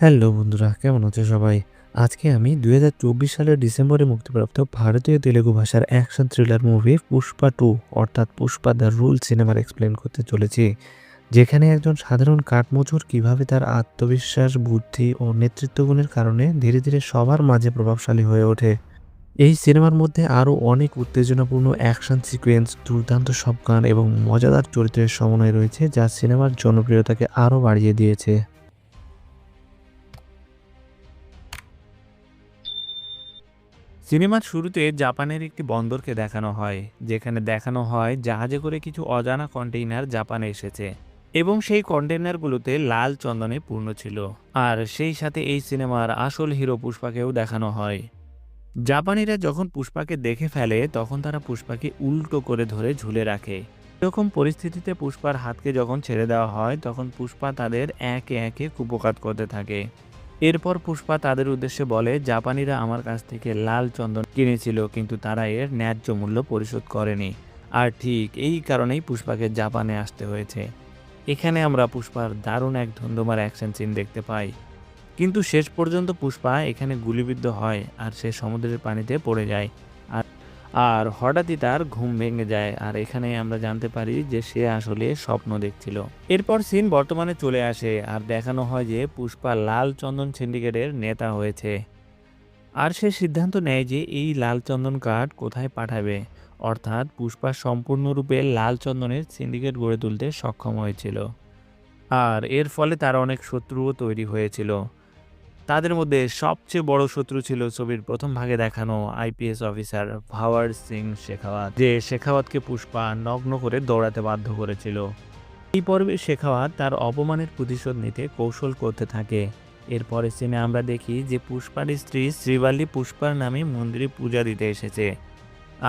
Hello বন্ধুরা, কেমন আছে সবাই? আজকে আমি দু হাজার চব্বিশ সালের ডিসেম্বরে মুক্তিপ্রাপ্ত ভারতীয় তেলেগু ভাষার action thriller movie Pushpa two, অর্থাৎ পুষ্পা দ্য রুল সিনেমার এক্সপ্লেন করতে চলেছি। যেখানে একজন সাধারণ কাঠমজুর কীভাবে তার আত্মবিশ্বাস, বুদ্ধি ও নেতৃত্বগুণের কারণে ধীরে ধীরে সবার মাঝে প্রভাবশালী হয়ে ওঠে। এই সিনেমার মধ্যে আরও অনেক উত্তেজনাপূর্ণ অ্যাকশন সিকোয়েন্স, দুর্দান্ত সব গান এবং মজাদার চরিত্রের সমন্বয় রয়েছে যা সিনেমার জনপ্রিয়তাকে আরও বাড়িয়ে দিয়েছে। সিনেমার শুরুতে জাপানের একটি বন্দরকে দেখানো হয়, যেখানে দেখানো হয় জাহাজে করে কিছু অজানা কন্টেইনার জাপানে এসেছে এবং সেই কন্টেইনারগুলোতে লাল চন্দনে পূর্ণ ছিল। আর সেই সাথে এই সিনেমার আসল হিরো পুষ্পাকেও দেখানো হয়। জাপানিরা যখন পুষ্পাকে দেখে ফেলে, তখন তারা পুষ্পাকে উল্টো করে ধরে ঝুলে রাখে। এরকম পরিস্থিতিতে পুষ্পার হাতকে যখন ছেড়ে দেওয়া হয়, তখন পুষ্পা তাদের একে একে কুপকাত করতে থাকে। এরপর পুষ্পা তাদের উদ্দেশ্যে বলে, জাপানিরা আমার কাছ থেকে লাল চন্দন কিনেছিল, কিন্তু তারা এর ন্যায্য মূল্য পরিশোধ করেনি। আর ঠিক এই কারণেই পুষ্পাকে জাপানে আসতে হয়েছে। এখানে আমরা পুষ্পার দারুণ এক ধন্দমার অ্যাকশন সিন দেখতে পাই। কিন্তু শেষ পর্যন্ত পুষ্পা এখানে গুলিবিদ্ধ হয় আর সে সমুদ্রের পানিতে পড়ে যায়। আর হঠাৎই তার ঘুম ভেঙে যায়। আর এখানে আমরা জানতে পারি যে সে আসলে স্বপ্ন দেখছিল। এরপর সিন বর্তমানে চলে আসে আর দেখানো হয় যে পুষ্পা লাল চন্দন সিন্ডিকেটের নেতা হয়েছে। আর সে সিদ্ধান্ত নেয় যে এই লাল চন্দন কার্ড কোথায় পাঠাবে। অর্থাৎ পুষ্পা সম্পূর্ণরূপে লাল চন্দনের সিন্ডিকেট গড়ে তুলতে সক্ষম হয়েছিল। আর এর ফলে তার অনেক শত্রুও তৈরি হয়েছিল। তাদের মধ্যে সবচেয়ে বড় শত্রু ছিল ছবির প্রথম ভাগে দেখানো আইপিএস অফিসার ভাওয়ার সিং শেখাওয়াত, যে শেখাওয়াতকে পুষ্পা নগ্ন করে দৌড়াতে বাধ্য করেছিল। এই পর্বে শেখাওয়াত তার অপমানের প্রতিশোধ নিতে কৌশল করতে থাকে। এরপরে সিনে আমরা দেখি যে পুষ্পার স্ত্রী শ্রীবাল্লি পুষ্পার নামে মন্দিরে পূজা দিতে এসেছে।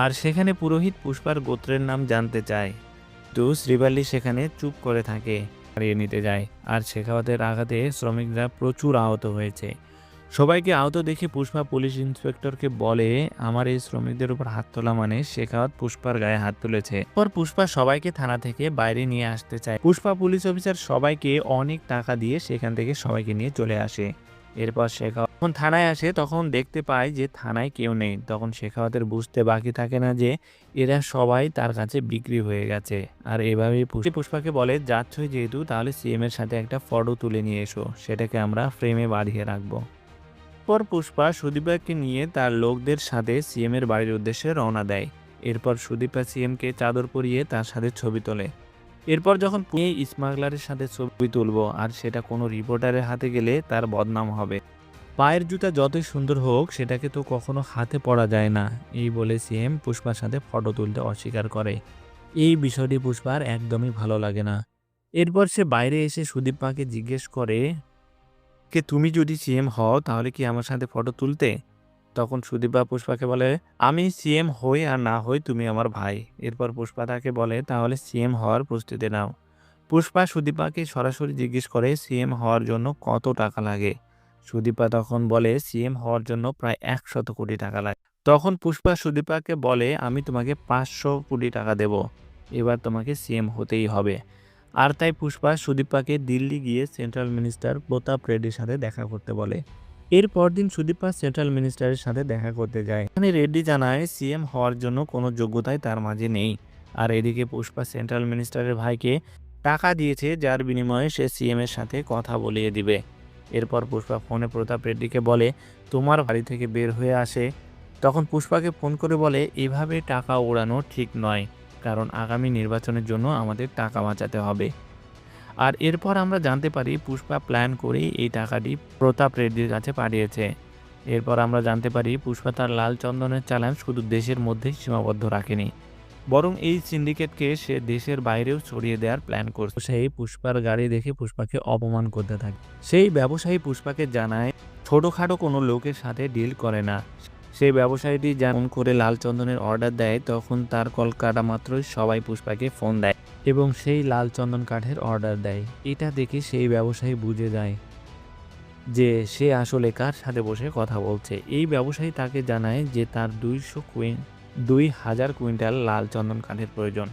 আর সেখানে পুরোহিত পুষ্পার গোত্রের নাম জানতে চায়। তো শ্রীবাল্লি সেখানে চুপ করে থাকে। হারিয়ে নিতে যায়। আর শেখাওয়াতের আঘাতে শ্রমিকরা প্রচুর আহত হয়েছে। সবাইকে আহত দেখে পুষ্পা পুলিশ ইন্সপেক্টরকে বলে, আমার এই শ্রমিকদের উপর হাত তোলা মানে শেখাওয়াত পুষ্পার গায়ে হাত তুলেছে। পর পুষ্পা সবাইকে থানা থেকে বাইরে নিয়ে আসতে চায়। পুষ্পা পুলিশ অফিসার সবাইকে অনেক টাকা দিয়ে সেখান থেকে সবাইকে নিয়ে চলে আসে। এরপর শেখাওয়াত যখন থানায় আসে, তখন দেখতে পায় যে থানায় কেউ নেই। তখন শেখাওয়াতের বুঝতে বাকি থাকে না যে এরা সবাই তার কাছে বিক্রি হয়ে গেছে। আর এভাবে পুষ্পি পুষ্পাকে বলে যাচ্ছই যেহেতু, তাহলে সিএম এর সাথে একটা ফটো তুলে নিয়ে এসো। সেটাকে আমরা ফ্রেমে বাঁধিয়ে রাখব। পর পুষ্পা সুদীপাকে নিয়ে তার লোকদের সাথে সিএম এর বাড়ির উদ্দেশ্যে রওনা দেয়। এরপর সুদীপা সিএমকে চাদর পরিয়ে তার সাথে ছবি তোলে। এরপর যখন পুনে স্মাগলারের সাথে ছবি তুলব আর সেটা কোনো রিপোর্টারের হাতে গেলে তার বদনাম হবে। পায়ের জুতা যতই সুন্দর হোক, সেটাকে তো কখনো হাতে পরা যায় না, এই বলে সিএম পুষ্পার সাথে ফটো তুলতে অস্বীকার করে। এই বিষয়টি পুষ্পার একদমই ভালো লাগে না। এরপর সে বাইরে এসে সুদীপ মাকে জিজ্ঞেস করে, কে তুমি যদি সিএম হও, তাহলে কি আমার সাথে ফটো তুলতে? তখন সুদীপা পুষ্পাকে বলে, আমি সিএম হই আর না হই তুমি আমার ভাই। এরপর পুষ্পা তাকে বলে, তাহলে সিএম হওয়ার প্রস্তুতি নাও। পুষ্পা সুদীপাকে সরাসরি জিজ্ঞেস করে, সিএম হওয়ার জন্য কত টাকা লাগে? সুদীপা তখন বলে, সিএম হওয়ার জন্য প্রায় একশত কোটি টাকা লাগে। তখন পুষ্পা সুদীপাকে বলে, আমি তোমাকে পাঁচশো কোটি টাকা দেব। এবার তোমাকে সিএম হতেই হবে। আর তাই পুষ্পা সুদীপাকে দিল্লি গিয়ে সেন্ট্রাল মিনিস্টার প্রতাপ রেড্ডির সাথে দেখা করতে বলে। এর পরদিন সুদীপা সেন্ট্রাল মিনিস্টারের সাথে দেখা করতে যায়। এখানে রেড্ডি জানায়, সিএম হওয়ার জন্য কোনো যোগ্যতাই তার মাঝে নেই। আর এদিকে পুষ্পা সেন্ট্রাল মিনিস্টারের ভাইকে টাকা দিয়েছে, যার বিনিময়ে সে সিএম এর সাথে কথা বলিয়ে দিবে। এরপর পুষ্পা ফোনে প্রতাপ রেড্ডিকে বলে, তোমার বাড়ি থেকে বের হয়ে আসে। তখন পুষ্পাকে ফোন করে বলে, এভাবে টাকা ওড়ানো ঠিক নয়, কারণ আগামী নির্বাচনের জন্য আমাদের টাকা বাঁচাতে হবে। আর এরপর আমরা জানতে পারি পুষ্পা প্ল্যান করেই এই টাকাটি প্রতাপ রেড্ডির কাছে পাঠিয়েছে। এরপর আমরা জানতে পারি পুষ্পা তার লাল চন্দনের চালান শুধু দেশের মধ্যেই সীমাবদ্ধ রাখেনি, বরং এই সিন্ডিকেটকে সে দেশের বাইরেও ছড়িয়ে দেওয়ার প্ল্যান করছে। সেই পুষ্পার গাড়ি দেখে পুষ্পাকে অপমান করতে থাকে। সেই ব্যবসায়ী পুষ্পাকে জানায়, ছোটোখাটো কোনো লোকের সাথে ডিল করে না। সেই ব্যবসায়ীটি যেমন করে লাল চন্দনের অর্ডার দেয়, তখন তার কল কাটা মাত্রই সবাই পুষ্পাকে ফোন দেয় এবং সেই লাল চন্দন কাঠের অর্ডার দেয়। এটা দেখে সেই ব্যবসায়ী বুঝে যায় যে সে আসলে কার সাথে বসে কথা বলছে। এই ব্যবসায়ী তাকে জানায় যে তার দুইশো কুইন, দুই হাজার কুইন্টাল লাল চন্দন কাঠের প্রয়োজন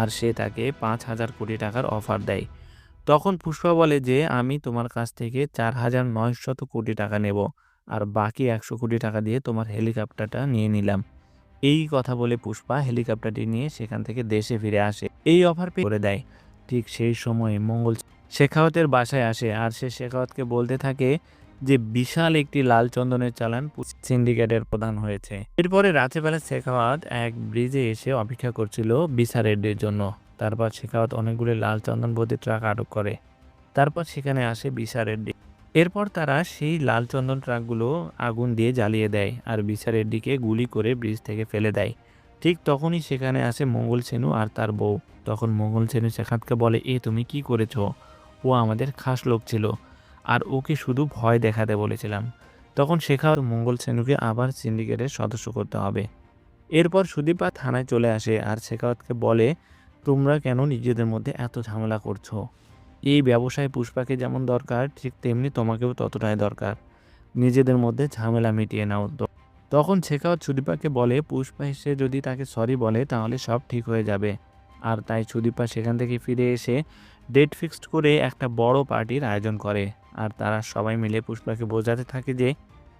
আর সে তাকে পাঁচ হাজার কোটি টাকার অফার দেয়। তখন পুষ্পা বলে যে, আমি তোমার কাছ থেকে চার হাজার নয়শত কোটি টাকা নেব। আর বাকি একশো কোটি টাকা দিয়ে তোমার হেলিকপ্টারটা নিয়ে নিলাম। এই কথা বলে পুষ্পা হেলিকপ্টারটি নিয়ে সেখান থেকে দেশে ফিরে আসে। এই অফার পে করে দেয়। ঠিক সেই সময় মঙ্গল শেখাওয়াতের বাসায় আসে আর সে শেখাওয়াতকে বলতে থাকে যে, বিশাল একটি লাল চন্দনের চালান সিন্ডিকেটের প্রধান হয়েছে। এরপরে রাতেবেলা শেখাওয়াত এক ব্রিজে এসে অপেক্ষা করছিল বিচারের জন্য। তারপর শেখাওয়াত অনেকগুলি লাল চন্দন ভর্তি ট্রাক আটক করে। তারপর সেখানে আসে বিচারের দিক এরপর তারা সেই লাল চন্দন ট্রাকগুলো আগুন দিয়ে জ্বালিয়ে দেয় আর বিচারের দিকে গুলি করে ব্রিজ থেকে ফেলে দেয়। ঠিক তখনই সেখানে আসে মঙ্গল সেনু আর তার বউ। তখন মঙ্গল সেনু শেখাতকে বলে, এ, তুমি কি করেছ? ও আমাদের খাস লোক ছিল আর ওকে শুধু ভয় দেখাতে বলেছিলাম। তখন শেখাওয়াত মঙ্গল সেনুকে আবার সিন্ডিকেটের সদস্য করতে হবে। এরপর সুদীপা থানায় চলে আসে আর শেখাওয়াতকে বলে, তোমরা কেন নিজেদের মধ্যে এত ঝামেলা করছ? এই ব্যবসায় পুষ্পাকে যেমন দরকার, ঠিক তেমনি তোমাকেও ততটাই দরকার। নিজেদের মধ্যে ঝামেলা মিটিয়ে নাও তখন শেখাওয়াত সুদীপাকে বলে, পুষ্পা এসে যদি তাকে সরি বলে, তাহলে সব ঠিক হয়ে যাবে। আর তাই সুদীপা সেখান থেকে ফিরে এসে ডেট ফিক্সড করে একটা বড় পার্টির আয়োজন করে। আর তারা সবাই মিলে পুষ্পাকে বোঝাতে থাকে যে,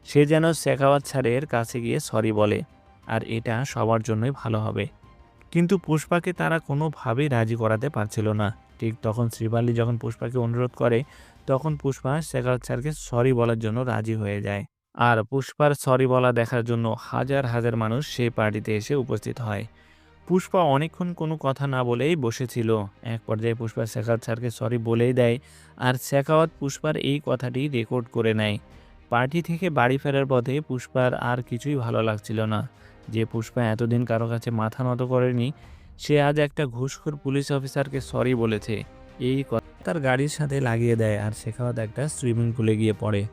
সে যেন শেখাওয়াত স্যারের কাছে গিয়ে সরি বলে, আর এটা সবার জন্যই ভালো হবে। কিন্তু পুষ্পাকে তারা কোনোভাবেই রাজি করাতে পারছিল না। ঠিক তখন শ্রীবালি যখন পুষ্পাকে অনুরোধ করে, তখন পুষ্পা শেখাওয়াত স্যারকে সরি বলার জন্য রাজি হয়ে যায়। আর পুষ্পার সরি বলা দেখার জন্য হাজার হাজার মানুষ সেই পার্টিতে এসে উপস্থিত হয়। পুষ্পা অনেকক্ষণ কোনো কথা না বলেই বসেছিল। এক পর্যায়ে পুষ্পা শেখাওয়াত স্যারকে সরি বলেই দেয় আর শেখাওয়াত পুষ্পার এই কথাটি রেকর্ড করে নেয়। পার্টি থেকে বাড়ি ফেরার পথে পুষ্পার আর কিছুই ভালো লাগছিল না। যে পুষ্পা এতদিন কারও কাছে মাথা নত করেনি সে আজ একটা ঘুষখোর পুলিশ অফিসারকে সরি বলেছে। এই কথা তার গাড়ির সাথে লাগিয়ে দেয় আর শেখাওয়াত একটা সুইমিং পুলে গিয়ে পড়ে।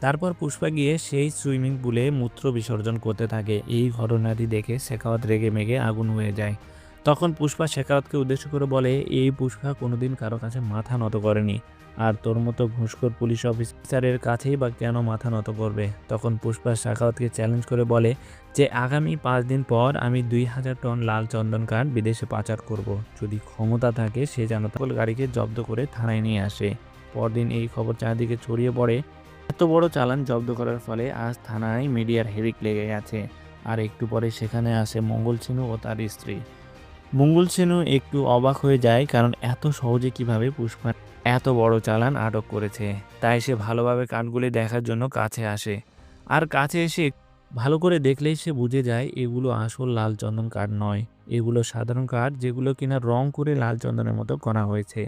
তারপর পুষ্পা গিয়ে সেই সুইমিং পুলে মূত্র বিসর্জন করতে থাকে। এই ঘটনাটি দেখে শেখাওয়াত রেগে মেগে আগুন হয়ে যায়। তখন পুষ্পা শেখাওয়াতকে উদ্দেশ্য করে বলে, এই পুষ্পা কোনোদিন কারও কাছে মাথা নত করেনি। আর তোর মতো ঘুষখোর পুলিশ অফিসারের কাছেই বা কেন মাথা নত করবে? তখন পুষ্পা শেখাওয়াতকে চ্যালেঞ্জ করে বলে যে আগামী পাঁচ দিন পর আমি দুই হাজার টন লাল চন্দন কাঠ বিদেশে পাচার করব। যদি ক্ষমতা থাকে, সে যেন সকল গাড়িকে জব্দ করে থানায় নিয়ে আসে। পরদিন এই খবর চারদিকে ছড়িয়ে পড়ে। এত বড় চালান জব্দ করার ফলে আজ থানায় মিডিয়ার হেরিক লেগে গেছে আর একটু পরে সেখানে আসে মঙ্গল সেনু ও তার স্ত্রী। মঙ্গল সেনু একটু অবাক হয়ে যায়, কারণ এত সহজে কীভাবে পুষ্পা এত বড় চালান আটক করেছে। তাই সে ভালোভাবে কাঠগুলি দেখার জন্য কাছে আসে। আর কাছে এসে ভালো করে দেখলেই সে বুঝে যায় এগুলো আসল লাল চন্দন কাঠ নয়। এগুলো সাধারণ কাঠ যেগুলো কিনা রং করে লাল চন্দনের মতো করা হয়েছে।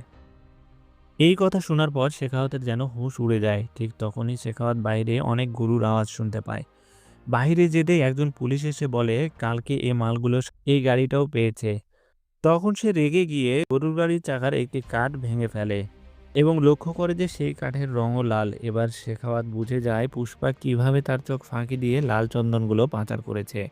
এই কথা শোনার পর শেখাওয়াতের যেন হুঁশ উড়ে যায়। ঠিক তখনই শেখাওয়াত বাইরে অনেক গরুর আওয়াজ শুনতে পায়। বাইরে যেতে একজন পুলিশ এসে বলে, কালকে এ মালগুলো এই গাড়িটাও পেয়েছে। তখন সে রেগে গিয়ে গরুর গাড়ির চাকার একটি কাঠ ভেঙে ফেলে। এবং লক্ষ্য করে যে সেই কাঠের রঙও লাল। এবার শেখাওয়াত বুঝে যায় পুষ্পা কীভাবে তার চোখ ফাঁকি দিয়ে লাল চন্দনগুলো পাচার করেছে।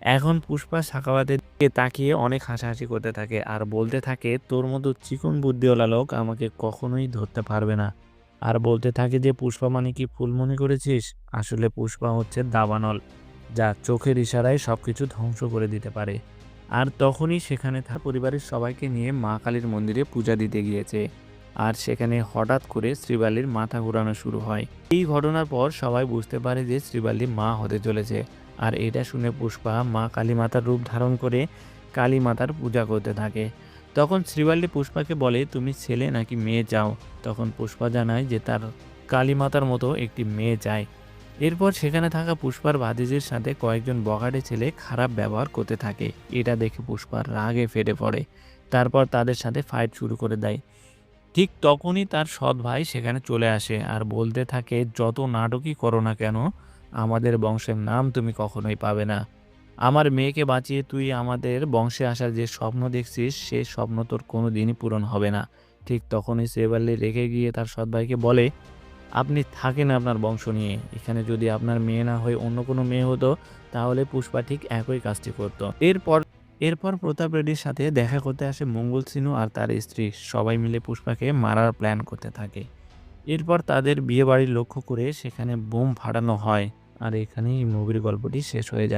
এখন পুষ্পা সাকাওয়াতের দিকে তাকিয়ে অনেক হাসাহাসি করতে থাকে আর বলতে থাকে, তোর মতো চিকন বুদ্ধিওয়ালা লোক আমাকে কখনোই ধরতে পারবে না। আর বলতে থাকে যে, পুষ্পা মানে কি ফুল মনে করেছিস? আসলে পুষ্পা হচ্ছে দাবানল, যা চোখের ইশারায় সব কিছু ধ্বংস করে দিতে পারে। আর তখনই সেখানে তার পরিবারের সবাইকে নিয়ে মা কালীর মন্দিরে পূজা দিতে গিয়েছে। আর সেখানে হঠাৎ করে শ্রীবালির মাথা ঘোরানো শুরু হয়। এই ঘটনার পর সবাই বুঝতে পারে যে শ্রীবালি মা হতে চলেছে। আর এটা শুনে পুষ্পা মা কালী মাতার রূপ ধারণ করে কালী মাতার পূজা করতে থাকে। তখন শ্রীবাল্লি পুষ্পাকে বলে, তুমি ছেলে নাকি মেয়ে চাও? তখন পুষ্পা জানায় যে তার কালী মাতার মতো একটি মেয়ে চায় এরপর সেখানে থাকা পুষ্পার ভাতিজির সাথে কয়েকজন বগাটে ছেলে খারাপ ব্যবহার করতে থাকে। এটা দেখে পুষ্পার রাগে ফেটে পড়ে। তারপর তাদের সাথে ফাইট শুরু করে দেয়। ঠিক তখনই তার সৎ ভাই সেখানে চলে আসে আর বলতে থাকে, যত নাটকই করো না কেন, আমাদের বংশের নাম তুমি কখনোই পাবে না। আমার মেয়েকে বাঁচিয়ে তুই আমাদের বংশে আসার যে স্বপ্ন দেখছিস, সে স্বপ্ন তোর কোনো দিনই পূরণ হবে না। ঠিক তখনই সেবাল্লি রেখে গিয়ে তার সৎ ভাইকে বলে, আপনি থাকেন আপনার বংশ নিয়ে। এখানে যদি আপনার মেয়ে না হয়ে অন্য কোনো মেয়ে হতো, তাহলে পুষ্পা ঠিক একই কাজটি করতো। এরপর এরপর প্রতাপ রেড্ডির সাথে দেখা করতে আসে মঙ্গল সিনু আর তার স্ত্রী। সবাই মিলে পুষ্পাকে মারার প্ল্যান করতে থাকে। এরপর তাদের বিয়ে বাড়ি লক্ষ্য করে সেখানে বোম ফাটানো হয়। আর এখানেই মুভির গল্পটি শেষ হয়ে যায়।